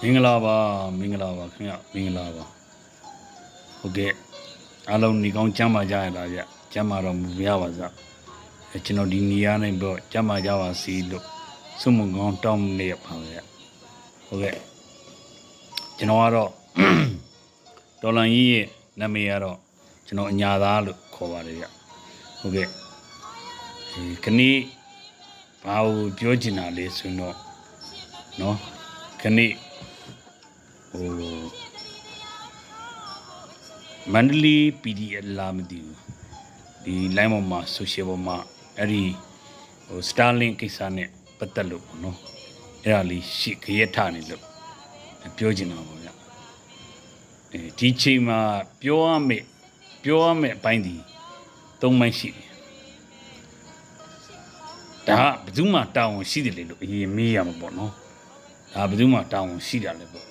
မင်္ဂလာပါမင်္ဂလာပါခင်ဗျမင်္ဂလာပါဟုတ်ကဲ့အားလုံးဒီကောင်းကျမ်းမာကြရတာဗျကျမ်းမာတော်မူရပါစအဲကျွန်တော်ဒီနေရာနဲ့တော့ကျမ်းမာကြပါစီလို့ဆုမွန်ကောင်းတောင်းနေရပါဗျဟုတ်ကဲ့ကျွန်တော်ကတော့ ဒေါ်လာကြီးရဲ့နာမည်ကတော့ကျွန်တော်အညာသားလို့ခေါ်ပါတယ်ဗျဟုတ်ကဲ့ဒီခဏိဘာကိုပြောချင်တာလဲဆိုတော့เนาะခဏိ ဟိုမန္တလေး PDF လာမသိဘူးဒီ line ပေါ်မှာ social ပေါ်မှာအဲ့ဒီဟို Starlink ကိစ္စနဲ့ပတ်သက်လို့ပေါ့နော်အဲ့ဒါလေးရှိခရက်ထနေလို့ပြောချင်တာပေါ့ဗျအဲဒီချိန်မှာပြောရမယ့်ပြောရမယ့်အပိုင်းဒီသုံးပိုင်းရှိတယ်ဒါကဘယ်သူမှတာဝန်ရှိတယ်လေလို့အရင်မေးရမှာပေါ့နော်ဒါဘယ်သူမှတာဝန်ရှိတာလေပေါ့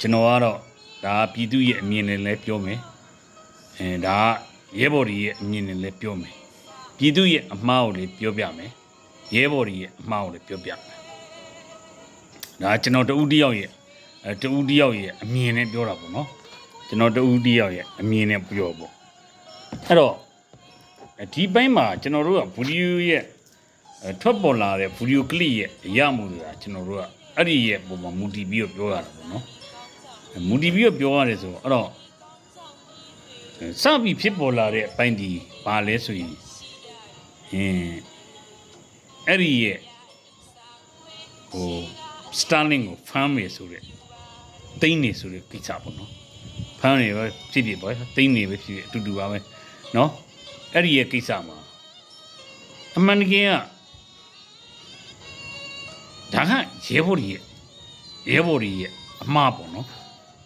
ကျွန်တော်ကတော့ဒါပြည်သူရဲ့အမြင်နဲ့လည်းပြောမယ်အဲဒါရဲဘော်တွေရဲ့အမြင်နဲ့လည်းပြောမယ်ပြည်သူရဲ့အမှားကိုလည်းပြောပြမယ်ရဲဘော်တွေရဲ့အမှားကိုလည်းပြောပြမယ်ဒါကျွန်တော်တဦးတယောက်ရဲ့အဲတဦးတယောက်ရဲ့အမြင်နဲ့ပြောတာပေါ့နော်ကျွန်တော်တဦးတယောက်ရဲ့အမြင်နဲ့ပြောပေါ့အဲ့တော့ဒီဘက်မှာကျွန်တော်တို့ကဗီဒီယိုရဲ့ထွက်ပေါ်လာတဲ့ဗီဒီယိုကလစ်ရဲ့အရမှုတွေကကျွန်တော်တို့ကအဲ့ဒီရဲ့ပုံမှာမူတည်ပြီးတော့ပြောရတာပေါ့နော် မူတည်ပြီးတော့ပြောရတယ်ဆိုတော့အဲ့တော့စပြီးဖြစ်ပေါ်လာတဲ့အပိုင်းဒီဘာလဲဆိုရင်အင်းအဲ့ဒီရဲ့ဟို Starling ကို fan မေဆိုတဲ့တိမ့်နေဆိုတဲ့ကိစ္စပေါ့နော် fan နေပဲဖြစ်ဖြစ်ပေါ့တိမ့်နေပဲဖြစ်ဖြစ်အတူတူပါပဲနော်အဲ့ဒီရဲ့ကိစ္စမှာအမှန်တကယ်ကဒါကရဲဘော်ကြီးရဲ့ရဲဘော်ကြီးရဲ့အမှားပေါ့နော်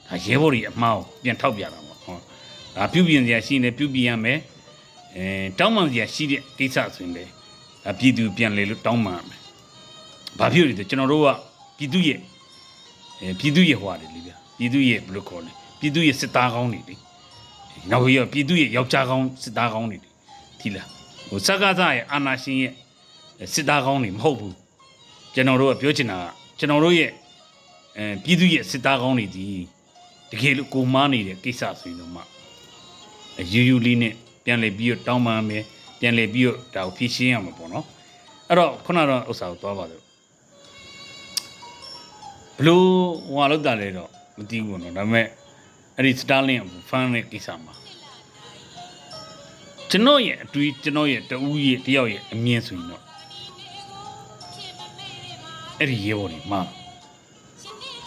ဒါရဲဘော်တွေအမှားကိုပြန်ထောက်ပြတာပေါ့ဟောဒါပြုပြင်စရာရှိနေပြုပြင်ရမယ်အဲတောင်းပန်စရာရှိတဲ့ကိစ္စဆိုရင်လေဒါပြည်သူပြန်လေလို့တောင်းပန်ရမယ်ဘာဖြစ်လို့လဲကျွန်တော်တို့ကပြည်သူရဲ့အဲပြည်သူရဲ့ဟွာတယ်လေဗျာပြည်သူရဲ့ဘယ်လိုခေါ်လဲပြည်သူရဲ့စစ်သားကောင်းတွေလေနောက်ပြီးတော့ပြည်သူရဲ့ယောက်ျားကောင်းစစ်သားကောင်းတွေလေဒီလားဟိုစက္ကသရဲ့အာနာရှင်ရဲ့စစ်သားကောင်းတွေမဟုတ်ဘူးကျွန်တော်တို့ကပြောချင်တာကကျွန်တော်တို့ရဲ့အဲပြည်သူရဲ့စစ်သားကောင်းတွေဒီ တကယ်လို့ကိုမားနေတဲ့ကိစ္စဆိုရင်တော့မှအယူယူလေးနဲ့ပြန်လေပြီးတော့တောင်းပန်မယ်ပြန်လေပြီးတော့ဒါကိုဖြည့်ရှင်းရမှာပေါ့နော်အဲ့တော့ခုနကတော့ဥစ္စာကိုသွားပါတော့ဘလို့ဟိုဟာလောက်တာလဲတော့မသိဘူးပေါ့နော်ဒါပေမဲ့အဲ့ဒီစတာလင်ဖန်တဲ့ကိစ္စမှာကျွန်တော်ရဲ့အတွေ့ကျွန်တော်ရဲ့တဦးရဲ့တယောက်ရဲ့အမြင်ဆိုရင်တော့အဲ့ဒီရေဘော်ဒီမှာ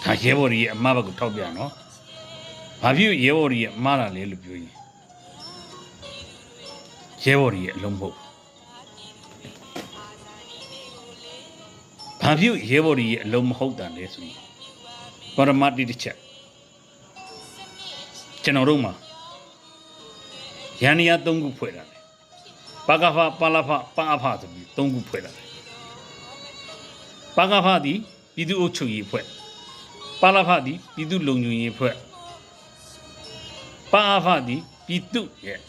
ဒါရဲဘော်ကြီးရဲ့အမဘက်ကိုထောက်ပြနော်။ ဘာဖြစ်ရဲဘော်ကြီးရဲ့အမလာလဲလို့ပြောရင်ရဲဘော်ကြီးရဲ့အလုံးမဟုတ်။ဘာဖြစ်ရဲဘော်ကြီးရဲ့အလုံးမဟုတ်တာလဲဆိုရင်ပရမတ်တိတစ်ချက်ကျွန်တော်တို့မှာရန်ရသုံးခုဖွဲ့တာလေ။ပါကဖပါလဖပါအဖဆိုပြီးသုံးခုဖွဲ့တာလေ။ပါကဖသည်ပြည်သူ့အုပ်ချုပ်ရေးဖွဲ့ပါလဖသည်ပြည်သူ့လုံခြုံရေးဖွဲ့ ပါအဖသည်ပြည်သူ့ရဲ့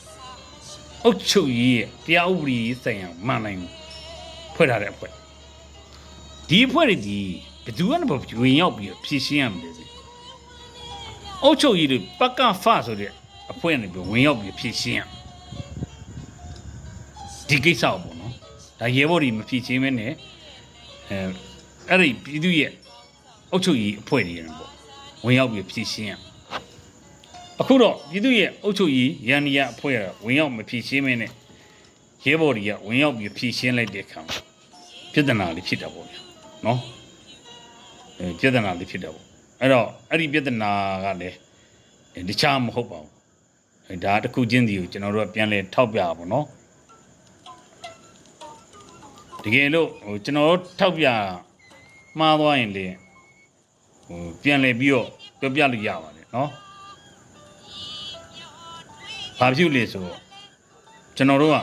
အုပ်ချုပ်ရေးရဲ့တရားဥပဒေရေးဆိုင်ရာမှန်နိုင်မှုဖွဲ့ထားတဲ့အဖွဲ့ဒီအဖွဲ့တွေဒီဘယ်သူမှမဝင်ရောက်ပြီးတော့ဖြည့်ရှင်းရမယ်လေအုပ်ချုပ်ရေးတွေပကဖဆိုတဲ့အဖွဲ့နဲ့ပြီးဝင်ရောက်ပြီးဖြည့်ရှင်းရဒီကိစ္စကိုပေါ့နော်ဒါရဲဘော်တွေမဖြည့်ရှင်းမဲနဲ့အဲအဲ့ဒီပြည်သူ့ရဲ့အုတ်ချုပ်ကြီးအဖွဲ့တွေရတယ်ပေါ့ဝင်ရောက်ပြီးဖြည့်ရှင်းရ အခုတော့ပြည်သူရဲ့အုပ်ချုပ်ရေးရန်နီယာအဖွဲ့ကဝင်ရောက်မဖြေရှင်းမင်းနဲ့ရဲဘော်တွေကဝင်ရောက်ပြီးဖြေရှင်းလိုက်တဲ့အခါပြဿနာလေးဖြစ်တာပေါ့ဗျာနော်အဲပြဿနာလေးဖြစ်တာပေါ့အဲ့တော့အဲ့ဒီပြဿနာကလည်းတခြားမဟုတ်ပါဘူးဒါတစ်ခုချင်းစီကိုကျွန်တော်တို့ကပြန်လဲထောက်ပြပါပေါ့နော်တကယ်လို့ဟိုကျွန်တော်တို့ထောက်ပြမှားသွားရင်လေဟိုပြန်လဲပြီးတော့ပြောပြလို့ရပါတယ်နော် ဘာဖြစ်လဲဆိုတော့ကျွန်တော်တို့က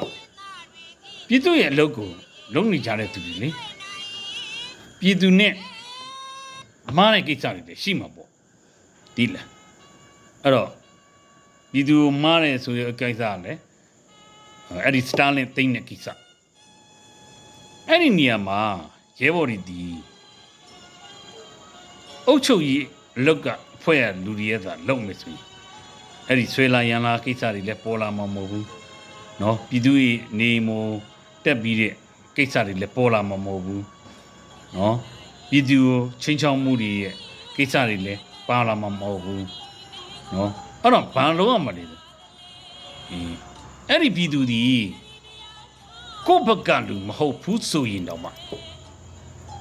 ပြည်သူရဲ့အလုပ်ကိုလုပ်နေကြတဲ့သူတွေလေပြည်သူနဲ့အမားတဲ့ကိစ္စတွေလည်းရှိမှာပေါ့ဒီလားအဲ့တော့ပြည်သူမားတယ်ဆိုတဲ့အကိစ္စကလည်းအဲ့ဒီစတာလင်သိမ့်တဲ့ကိစ္စအဲ့ဒီနေရာမှာရဲဘော်တွေဒီအုတ်ချုပ်ကြီးလောက်ကဖွဲ့ရလူတွေရဲ့သာလုံမယ်ဆိုရင် အဲ့ဒီဆွဲလာရန်လာကိစ္စတွေလည်းပေါ်လာမှာမဟုတ်ဘူးเนาะပြည်သူရဲ့နေမို့တက်ပြီးတဲ့ကိစ္စတွေလည်းပေါ်လာမှာမဟုတ်ဘူးเนาะပြည်သူကိုချင်းချောင်းမှုတွေရဲ့ကိစ္စတွေလည်းပါလာမှာမဟုတ်ဘူးเนาะအဲ့တော့ဘာလို့ရမှာလဲအင်းအဲ့ဒီပြည်သူဒီကိုယ့်ဘက်ကလူမဟုတ်ဘူးဆိုရင်တော့မှ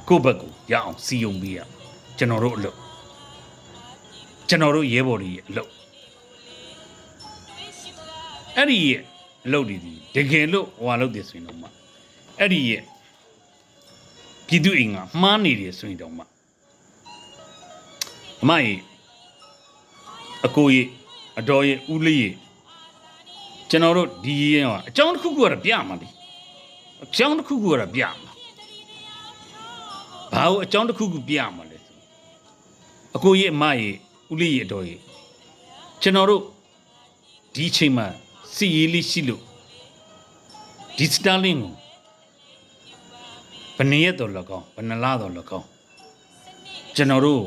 ကိုယ့်ဘက်ကိုရအောင်စီယုံပေးရကျွန်တော်တို့အလုပ်ကျွန်တော်တို့ရဲဘော်တွေရဲ့အလုပ် အဲ့ဒီရဲ့အလုပ်တွေဒီတကယ်လို့ဟွာလုပ်တယ်ဆိုရင်တော့မှအဲ့ဒီရဲ့ပြည်သူအိမ်ကမှားနေတယ်ဆိုရင်တော့မှအမကြီးအကိုကြီးအတော်ကြီးဦးလေးကြီးကျွန်တော်တို့ဒီရဲကအကြောင်းတစ်ခုခုကတော့ပြမှာလေအကြောင်းတစ်ခုခုကတော့ပြမှာဘာလို့အကြောင်းတစ်ခုခုပြမှာလဲဆိုအကိုကြီးအမကြီးဦးလေးကြီးအတော်ကြီးကျွန်တော်တို့ဒီအချိန်မှာ စီရေးလေးရှိလို့ဒီစတာလင်းကိုဘယ်နှစ်ရက်တော့လကောင်းဘယ်နှစ်လတော့လကောင်းကျွန်တော်တို့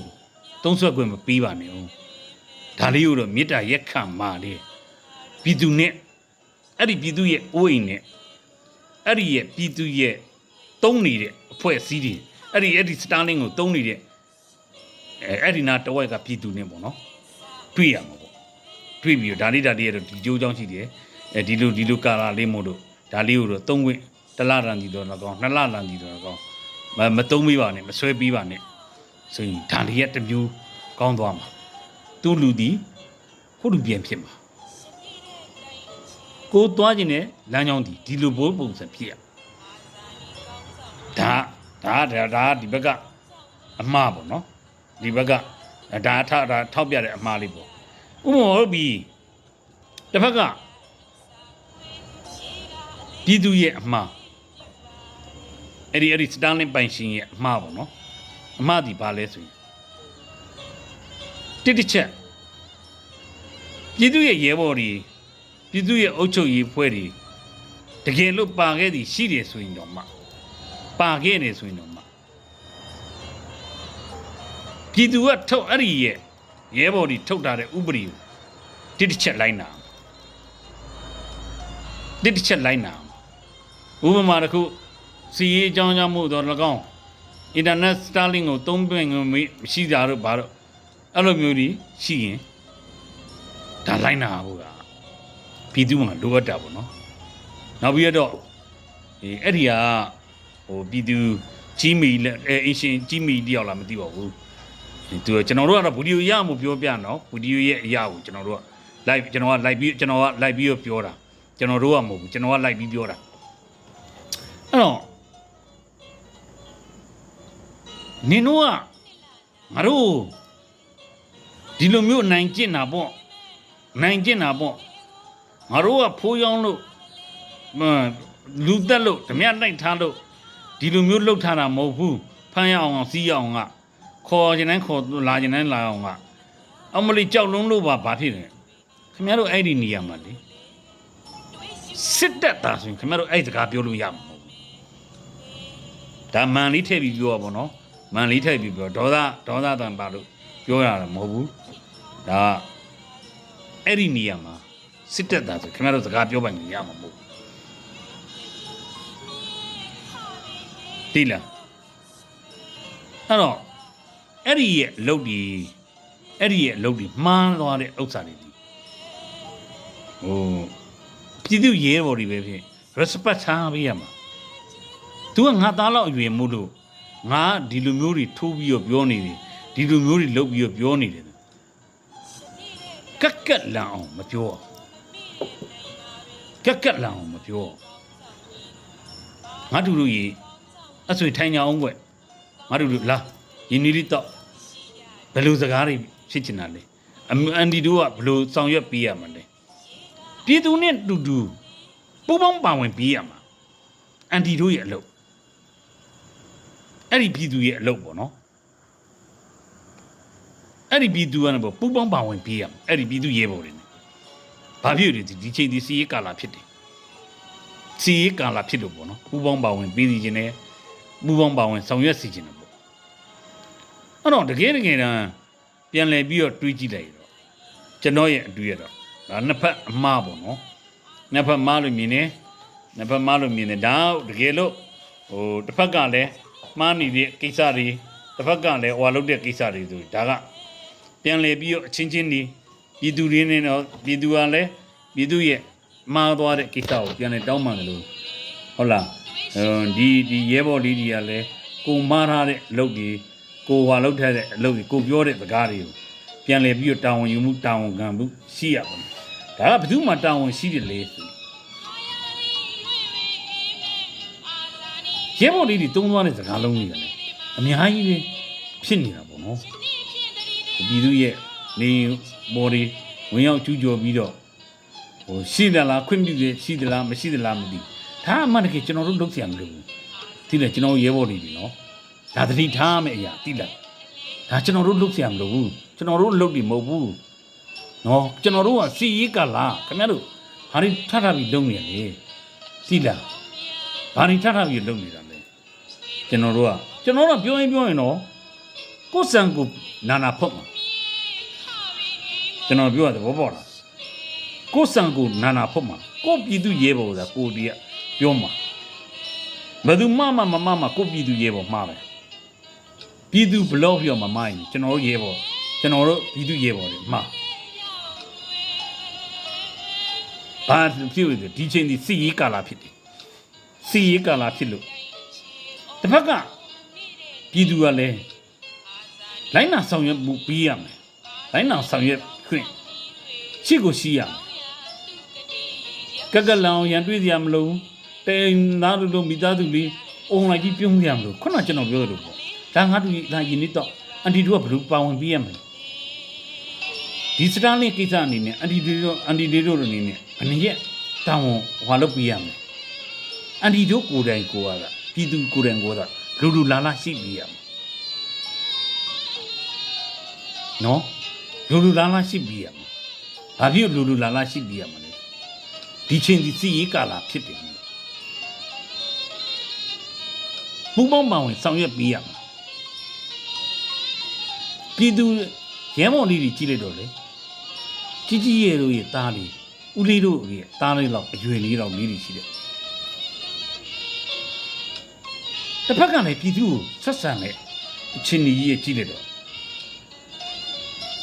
သုံးဆွက်ခွင့်မပေးပါနဲ့ဦးဒါလေးကိုတော့မေတ္တာရက်ခံပါလေပြည်သူနဲ့အဲ့ဒီပြည်သူရဲ့အိုးအိမ်နဲ့အဲ့ဒီရဲ့ပြည်သူရဲ့တုံးနေတဲ့အဖွဲ့အစည်းတွေအဲ့ဒီအဲ့ဒီစတာလင်းကိုတုံးနေတဲ့အဲအဲ့ဒီနာတဝက်ကပြည်သူနဲ့ပေါ့နော်တွေ့ရမှာပေါ့ တွေ့ပြီးတော့ဒါလေးဒါလေးရတော့ဒီကြိုးကြောင်းရှိတယ်အဲဒီလိုဒီလိုကာလာလေးမို့လို့ဒါလေးကိုတော့သုံးခွင့်တစ်လတန်ကြီးတော့တော့ကောင်းနှစ်လတန်ကြီးတော့ကောင်းမမသုံးမိပါနဲ့မဆွဲပြီးပါနဲ့ဆိုရင်ဒါလေးရတစ်မျိုးကောင်းသွားမှာသူ့လူဒီခုလူပြန်ဖြစ်မှာကိုသွားခြင်းနဲ့လမ်းကြောင်းဒီဒီလိုဘိုးပုံစံဖြစ်ရဒါဒါဒါဒါဒီဘက်ကအမှားပေါ့နော်ဒီဘက်ကဒါထဒါထောက်ပြတဲ့အမှားလေးပေါ့ ဥပမာဟုတ်ပြီတစ်ဖက်ကပြည်သူရဲ့အမှားအဲ့ဒီအဲ့ဒီစတန်လင်ပိုင်ရှင်ရဲ့အမှားပေါ့နော်အမှားဒီဘာလဲဆိုရင်တစ်တစ်ချက်ပြည်သူရဲ့ရဲဘော်တွေပြည်သူရဲ့အုပ်ချုပ်ရေးဖွဲ့တွေတကယ်လို့ပါခဲ့သည်ရှိတယ်ဆိုရင်တော့မှပါခဲ့တယ်ဆိုရင်တော့မှပြည်သူကထုတ်အဲ့ဒီရဲ့ ရဲဘော်တွေထုတ်ထားတဲ့ဥပဒေကိုတစ်တစ်ချက်လိုက်နာတစ်တစ်ချက်လိုက်နာဥပမာတစ်ခုစီရေးအကြောင်းကြောင့်မို့တော့၎င်းအင်တာနက်စတာလင်းကိုသုံးပွင့်ငွေမရှိတာတော့ဘာတော့အဲ့လိုမျိုးကြီးရှိရင်ဒါလိုက်နာဖို့ကပြည်သူမှာလိုအပ်တာပေါ့နော်နောက်ပြီးတော့အဲအဲ့ဒီကဟိုပြည်သူကြီးမီလက်အဲအင်ရှင်ကြီးမီတယောက်လားမသိပါဘူး သူကကျွန်တော်တို့ကတော့ဗီဒီယိုရမှုပြောပြနော်ဗီဒီယိုရဲ့အရာကိုကျွန်တော်တို့က live ကျွန်တော်က live ပြီးကျွန်တော်က live ပြီးတော့ပြောတာကျွန်တော်တို့ကမဟုတ်ဘူးကျွန်တော်က live ပြီးပြောတာအဲ့တော့နင်တို့ကငါတို့ဒီလိုမျိုးနိုင်ကျင့်တာပေါ့နိုင်ကျင့်တာပေါ့ငါတို့ကဖိုးယောင်းလို့မလူတက်လို့ဓမြတိုက်ထားလို့ဒီလိုမျိုးလှုပ်ထားတာမဟုတ်ဘူးဖမ်းရအောင်အောင်စီးရအောင်က ခေါ်ကျင်တိုင်းခေါ်လာကျင်တိုင်းလာအောင်ကအမလီကြောက်လုံးလို့ပါဘာဖြစ်လဲခင်ဗျားတို့အဲ့ဒီနေရာမှာလေစစ်တက်တာဆိုရင်ခင်ဗျားတို့အဲ့ဒီစကားပြောလို့ရမှာမဟုတ်ဘူးဒါမန်လေးထည့်ပြီးပြောရပါတော့မန်လေးထည့်ပြီးပြောဒေါသဒေါသတန်ပါလို့ပြောရတာမဟုတ်ဘူးဒါအဲ့ဒီနေရာမှာစစ်တက်တာဆိုခင်ဗျားတို့စကားပြောပိုင်ရမှာမဟုတ်ဘူးတိလားအဲ့တော့ အဲ့ဒီရဲ့အလုပ်ဒီအဲ့ဒီရဲ့အလုပ်ဒီမှားသွားတဲ့ဥစ္စာတွေဒီဟိုပြည်သူရဲဘော်တွေပဲဖြစ် respect ထားပေးရမှာ तू ကငါသားလောက်အရွယ်မို့လို့ငါဒီလိုမျိုးတွေထိုးပြီးတော့ပြောနေတယ်ဒီလိုမျိုးတွေလုပ်ပြီးတော့ပြောနေတယ်ကက်ကက်လန်အောင်မပြောအောင်ကက်ကက်လန်အောင်မပြောအောင်ငါတို့တို့ရေအဆွေထိုင်ကြအောင်ကွငါတို့တို့လာယင်းနီလေးတော့ ဘယ်လိုစကားတွေဖြစ်ချင်တာလဲအမအန်ဒီတို့ကဘယ်လိုဆောင်ရွက်ပေးရမှာလဲပြည်သူနဲ့တူတူပူပေါင်းပါဝင်ပေးရမှာအန်ဒီတို့ရဲ့အလုပ်အဲ့ဒီပြည်သူရဲ့အလုပ်ပေါ့နော်အဲ့ဒီပြည်သူကလည်းပေါ့ပူပေါင်းပါဝင်ပေးရမှာအဲ့ဒီပြည်သူရဲဘော်တွေနဲ့ဘာဖြစ်လဲဒီဒီချိန်ဒီစီရေးကာလာဖြစ်တယ်စီရေးကာလာဖြစ်လို့ပေါ့နော်ပူပေါင်းပါဝင်ပေးစီခြင်းနဲ့ပူပေါင်းပါဝင်ဆောင်ရွက်စီခြင်းနဲ့ပေါ့ အဲ့တော့တကယ်တကယ်တမ်းပြန်လဲပြီးတော့တွေးကြည့်လိုက်တော့ကျွန်တော်ရဲ့အတွေ့ရတော့ဒါနှစ်ဖက်အမှားပေါ့နော်နှစ်ဖက်မှားလို့မြင်နေနှစ်ဖက်မှားလို့မြင်နေဒါတကယ်လို့ဟိုတစ်ဖက်ကလည်းမှားနေတဲ့ကိစ္စတွေတစ်ဖက်ကလည်းဟွာလုပ်တဲ့ကိစ္စတွေဆိုဒါကပြန်လဲပြီးတော့အချင်းချင်းဒီပြည်သူတွေနဲ့တော့ပြည်သူကလည်းပြည်သူရဲ့မှားသွားတဲ့ကိစ္စကိုပြန်လဲတောင်းပန်တယ်လို့ဟုတ်လားအဲဒီဒီရဲဘော်လေးတွေကလည်းကိုမှားထားတဲ့အလုပ်တွေ ကိုဟွာလုပ်ထားတဲ့အလုပ်တွေကိုပြောတဲ့စကားတွေကိုပြန်လဲပြီးတော့တာဝန်ယူမှုတာဝန်ခံမှုရှိရပါမယ်ဒါကဘယ်သူမှတာဝန်ရှိတယ်လေဆိုရဲဘော်လေးတွေတုံးသွားတဲ့စကားလုံးတွေကလည်းအများကြီးပဲဖြစ်နေတာပေါ့နော်ပြည်သူရဲ့နေဘော်တွေဝင်ရောက်ကျူးကျော်ပြီးတော့ဟိုရှိသလားခွင့်ပြုတယ်ရှိသလားမရှိသလားမသိဒါအမှန်တကယ်ကျွန်တော်တို့လုပ်เสียမလို့ဘူးသိတယ်ကျွန်တော်ရဲဘော်တွေပြီနော် ဒါသတိထားမယ့်အရာသိလားဒါကျွန်တော်တို့လုပ်เสียမလို့ဘူးကျွန်တော်တို့လုပ်တယ်မဟုတ်ဘူးနော်ကျွန်တော်တို့ကစီရေးကလာခင်ဗျားတို့ဟာဒီထထပြီးလုပ်နေရလေသိလားဘာတွေထထပြီးလုပ်နေတာလဲကျွန်တော်တို့ကကျွန်တော်တို့ကပြောရင်ပြောရင်တော့ကိုယ်စံကိုနာနာဖုတ်မှာကျွန်တော်ပြောရတယ်ဘောပေါက်လားကိုယ်စံကိုနာနာဖုတ်မှာကိုယ်ပြည်သူရဲဘော်ဆိုတာကိုဒီကပြောမှာဘယ်သူမှမမမမကိုယ်ပြည်သူရဲဘော်မှားပဲ ပြည်သူဘလော့ပြောမှာမိုင်းကျွန်တော်တို့ရဲဘော်ကျွန်တော်တို့ပြည်သူရဲဘော်တွေမှားဘာဖြစ်လို့လဲဒီချိန်ဒီစီရေးကာလာဖြစ်တယ်စီရေးကာလာဖြစ်လို့တစ်ဖက်ကပြည်သူကလည်းလိုင်းနာဆောင်ရွက်မှုပြီးရမယ်လိုင်းနာဆောင်ရွက်ခွင့်ရှိကိုရှိရမယ်ကက်ကလောင်ရန်တွေးစရာမလိုဘူးတိမ်သားတို့လိုမိသားစုလေးအုံလိုက်ကြီးပြုံးစရာမလိုခုနကကျွန်တော်ပြောသလိုပေါ့ ဒါငါတို့ဒါယင်းနှစ်တော့အန်တီတို့ကဘယ်လိုပါဝင်ပြီးရမလဲဒီစတားလင်းကိစ္စအနေနဲ့အန်တီတို့အန်တီတို့တို့အနေနဲ့ဘယ်နည်းတောင်းဟွာလုပ်ပြီးရမလဲအန်တီတို့ကိုယ်တိုင်ကိုယ်ကပြည်သူကိုယ်တိုင်ကိုယ်ကလူလူလာလာရှိပြီးရမယ်နော်လူလူလာလာရှိပြီးရမယ်ဘာဖြစ်လို့လူလူလာလာရှိပြီးရမလဲဒီချင်းဒီစီရေးကာလာဖြစ်တယ်ပူပေါင်းပါဝင်ဆောင်ရွက်ပြီးရမှာ ပြည်သူရဲမော်လေးတွေကြီးလိုက်တော့လေကြီးကြီးရဲ့တို့ရဲ့သားလေးဦးလေးတို့ရဲ့သားလေးလောက်အရွယ်လေးတော့လေးတွေရှိတယ်တစ်ဖက်ကလည်းပြည်သူကိုဆက်ဆံတဲ့အချင်းကြီးရဲ့ကြီးလိုက်တော့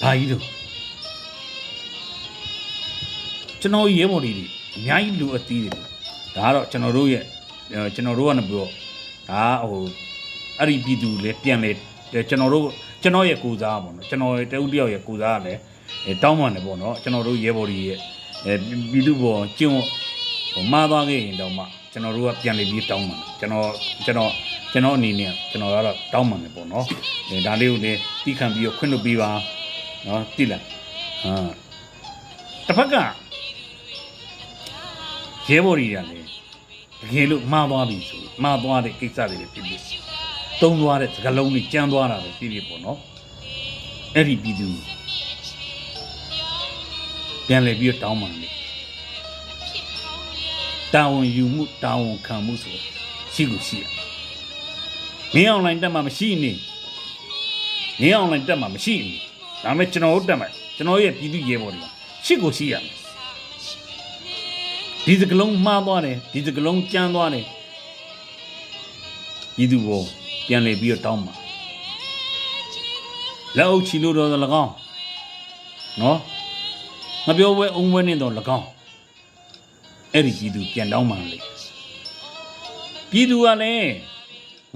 ဘာကြီးတို့ကျွန်တော်ရဲဘော်တွေတွေအများကြီးလူအသီးတွေဒါကတော့ကျွန်တော်တို့ရဲ့အဲကျွန်တော်တို့ကနေပြီးတော့ဒါဟိုအဲ့ဒီပြည်သူလည်းပြန်လေကျွန်တော်တို့ ကျွန်တော်ရဲ့ကိုစားပေါ့နော်ကျွန်တော်ရဲ့တဦးတယောက်ရဲ့ကိုစားကလည်းအဲတောင်းပန်တယ်ပေါ့နော်ကျွန်တော်တို့ရဲဘော်တွေရဲ့အဲပြည်သူပေါ်ကျင့်ဝတ်ဟိုမှားသွားခဲ့ရင်တော့မှကျွန်တော်တို့ကပြန်လေပြီးတောင်းပန်တယ်ကျွန်တော်ကျွန်တော်ကျွန်တော်အနေနဲ့ကျွန်တော်ကတော့တောင်းပန်တယ်ပေါ့နော်အဲဒါလေးကိုလည်းတီးခံပြီးတော့ခွင့်လွှတ်ပေးပါနော်တိလားဟာတစ်ဖက်ကရဲဘော်တွေကလည်းတကယ်လို့မှားသွားပြီဆိုမှားသွားတဲ့ကိစ္စတွေဖြစ်ဖြစ် တုံးသွားတဲ့စကလုံးတွေကြမ်းသွားတာပဲဖြစ်ဖြစ်ပေါ့နော်အဲ့ဒီပြည်သူပြန်လဲပြီးတော့တောင်းပန်တယ်တာဝန်ယူမှုတာဝန်ခံမှုဆိုရှိကိုရှိရမင်းအွန်လိုင်းတက်မှာမရှိနေမင်းအွန်လိုင်းတက်မှာမရှိနေဒါပေမဲ့ကျွန်တော်တို့တက်မှာကျွန်တော်ရဲ့ပြည်သူရဲဘော်တွေရှိကိုရှိရမယ်ဒီစကလုံးမှားသွားတယ်ဒီစကလုံးကြမ်းသွားတယ်ဤသူကို ပြန်လေပြီးတော့တောင်းပါလက်အုပ်ချီလို့တော့၎င်းနော်မပြောဝဲအုံဝဲနေတော့၎င်းအဲ့ဒီပြည်သူပြန်တောင်းမှလေပြည်သူကလည်း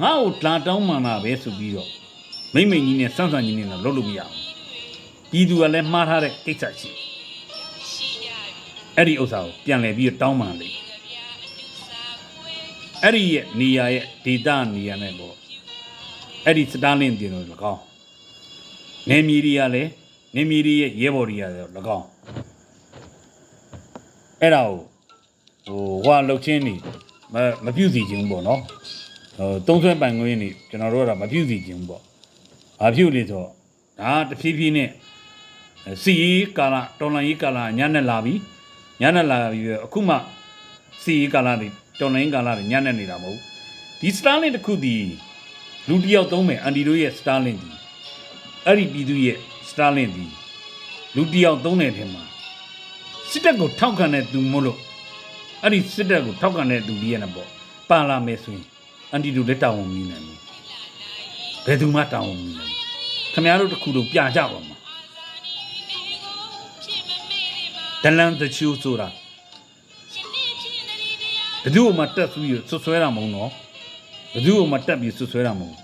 ငါ့ကိုလာတောင်းမှလာပဲဆိုပြီးတော့မိမ့်မိန်ကြီးနဲ့စန့်စန့်ကြီးနဲ့တော့လုပ်လို့မရဘူးပြည်သူကလည်းမှားထားတဲ့ကိစ္စရှိတယ်အဲ့ဒီဥစ္စာကိုပြန်လဲပြီးတော့တောင်းပန်လေအဲ့ဒီရဲ့နေရာရဲ့ဒေတာနေရာနဲ့ပေါ့ အဲ့ဒီစတားလင်းတင်တော့၎င်းနေမီရီယာလည်းနေမီရီရဲ့ရဲဘော်ရီယာလည်း၎င်းအဲ့ဒါကိုဟိုဟွာလှုပ်ချင်းနေမမပြုတ်စီခြင်းပေါ့နော်ဟိုသုံးဆွဲပိုင်ခွင့်နေကျွန်တော်တို့ကတော့မပြုတ်စီခြင်းပေါ့ဘာပြုတ်လဲဆိုတော့ဒါတဖြည်းဖြည်းနဲ့စီရေးကာလတော်လန်ရေးကာလညနဲ့လာပြီညနဲ့လာပြီးတော့အခုမှစီရေးကာလတွေတော်လိုင်းကာလတွေညနဲ့နေတာမဟုတ်ဘူးဒီစတားလင်းတစ်ခုဒီ လူတစ်ယောက်သုံးမယ်အန်တီတို့ရဲ့စတားလင်းဒီအဲ့ဒီပြည်သူရဲ့စတာလင်ဒီလူတစ်ယောက်သုံးတယ်ထင်မှာစစ်တပ်ကိုထောက်ခံတဲ့သူမို့လို့အဲ့ဒီစစ်တပ်ကိုထောက်ခံတဲ့သူကြီးရနေပေါ့ပါလာမယ်ဆိုရင်အန်တီတို့လက်တောင်းဝင်နေတယ်ဘယ်သူမှတောင်းဝင်နေတယ်ခင်ဗျားတို့တစ်ခုလုံးပြကြပါမှာဒလန်တချူဆိုတာဘယ်သူမှတက်ပြီးဆွဆွဲတာမဟုတ်နော် ဘယ်သူမှတက်ပြီးဆွဆွဲတာမဟုတ်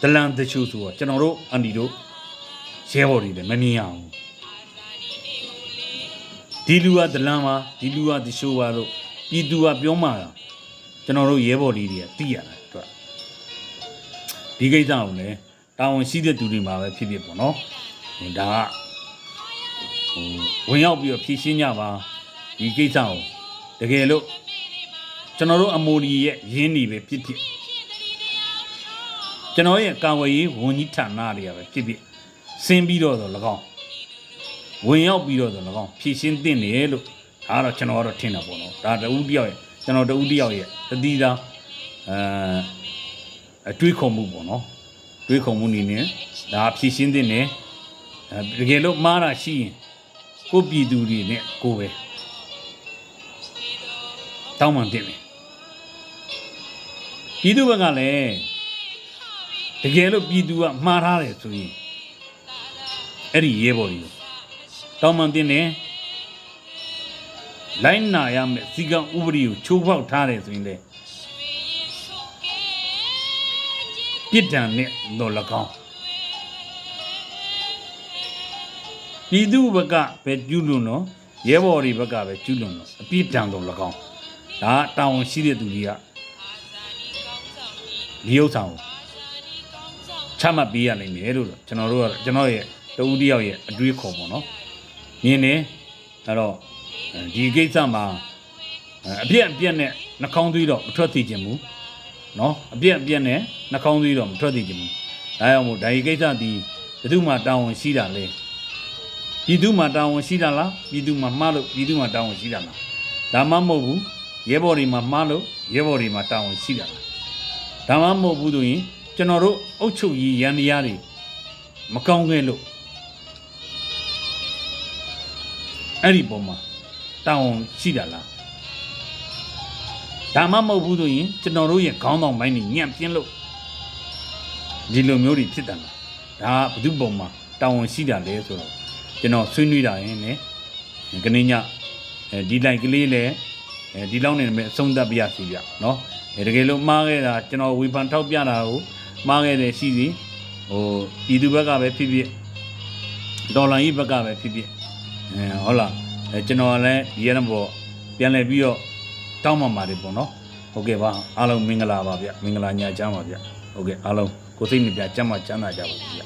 ဒလန်တချူဆိုတာကျွန်တော်တို့အန်တီတို့ရဲဘော်တွေလည်းမမြင်ရအောင်ဒီလူကဒလန်ပါဒီလူကတချိုးပါလို့ပြည်သူကပြောမှတာကျွန်တော်တို့ရဲဘော်လေးတွေကသိရတာအတွက်ဒီကိစ္စကိုလည်းတာဝန်ရှိတဲ့သူတွေမှာပဲဖြစ်ဖြစ်ပေါ့နော်ဒါကဟိုဝင်ရောက်ပြီးတော့ဖြည့်ရှင်းကြပါဒီကိစ္စကိုတကယ်လို့ကျွန်တော်တို့အမိုလီရဲ့ရင်းနှီးပဲဖြစ်ဖြစ် ကျွန်တော်ရဲ့ကာဝေးရေးဝန်ကြီးဌာနတွေကပဲဖြစ်ဖြစ်ဆင်းပြီးတော့တော့၎င်းဝင်ရောက်ပြီးတော့တော့၎င်းဖြည့်ရှင်းသင့်တယ်လို့ဒါကတော့ကျွန်တော်ကတော့ထင်တာပေါ့နော်ဒါတဦးတယောက်ရဲ့ကျွန်တော်တဦးတယောက်ရဲ့တတိသားအဲအတွေးခုံမှုပေါ့နော်တွေးခုံမှုနေနဲ့ဒါဖြည့်ရှင်းသင့်တယ်အဲတကယ်လို့မှားတာရှိရင်ကိုယ့်ပြည်သူတွေနဲ့ကိုယ်ပဲတောင်းပန်သင့်တယ်ပြည်သူဘက်ကလည်း တကယ်လို့ပြည်သူကမှားထားတယ်ဆိုရင်အဲ့ဒီရဲဘော်ကြီးတောင်းပန်သင့်တယ်လိုင်းနာရမယ်စီကံဥပဒေကိုချိုးဖောက်ထားတယ်ဆိုရင်လေပြစ်ဒဏ်နဲ့တော့၎င်းပြည်သူဘက်ကပဲကျူးလွန်တော့ရဲဘော်တွေဘက်ကပဲကျူးလွန်တော့အပြစ်ဒဏ်တော့၎င်းဒါကတာဝန်ရှိတဲ့သူတွေကဒီဥစ္စာကို ချမှတ်ပေးရနိုင်မယ်လို့ကျွန်တော်တို့ကကျွန်တော်ရဲ့တဦးတယောက်ရဲ့အတွေးခေါ်ပေါ့နော်မြင်နေအဲ့တော့ဒီကိစ္စမှာအပြက်အပြက်နဲ့နှာခေါင်းသွေးတော့မထွက်သေးခြင်းဘူးနော်အပြက်အပြက်နဲ့နှာခေါင်းသွေးတော့မထွက်သေးခြင်းဘူးဒါကြောင့်မို့ဒါဒီကိစ္စဒီဘယ်သူမှတာဝန်ရှိတာလဲပြည်သူမှတာဝန်ရှိတာလားပြည်သူမှမှားလို့ပြည်သူမှတာဝန်ရှိတာလားဒါမှမဟုတ်ဘူးရဲဘော်တွေမှမှားလို့ရဲဘော်တွေမှတာဝန်ရှိတာလားဒါမှမဟုတ်ဘူးဆိုရင် ကျွန်တော်တို့အုတ်ချုပ်ကြီးရန်တရားတွေမကောင်းခဲ့လို့အဲ့ဒီပုံမှာတောင်းရှိတာလားဒါမှမဟုတ်ဘူးဆိုရင်ကျွန်တော်တို့ရဲ့ခေါင်းဆောင်ပိုင်းတွေညံ့ပြင်းလို့ဒီလိုမျိုးတွေဖြစ်တယ်လားဒါကဘု து ပုံမှာတောင်းရှိတာလဲဆိုတော့ကျွန်တော်ဆွေးနွေးတာရင်လည်းကနေညအဲဒီလိုက်ကလေးလည်းအဲဒီလောက်နေမယ်အဆုံးသတ်ပြရစီဗျเนาะတကယ်လို့မှားခဲ့တာကျွန်တော်ဝေဖန်ထောက်ပြတာကို မှားခဲ့တယ်ရှိစီဟိုပြည်သူဘက်ကပဲဖြစ်ဖြစ်ဒေါ်လာကြီးဘက်ကပဲဖြစ်ဖြစ်အဲဟုတ်လားအဲကျွန်တော်လည်းဒီရတဲ့ဘောပြန်လည်ပြီးတော့တောင်းပန်ပါတယ်ပေါ့နော်ဟုတ်ကဲ့ပါအားလုံးမင်္ဂလာပါဗျမင်္ဂလာညချမ်းပါဗျဟုတ်ကဲ့အားလုံးကိုစိတ်နှပြချမ်းသာချမ်းသာကြပါစေဗျ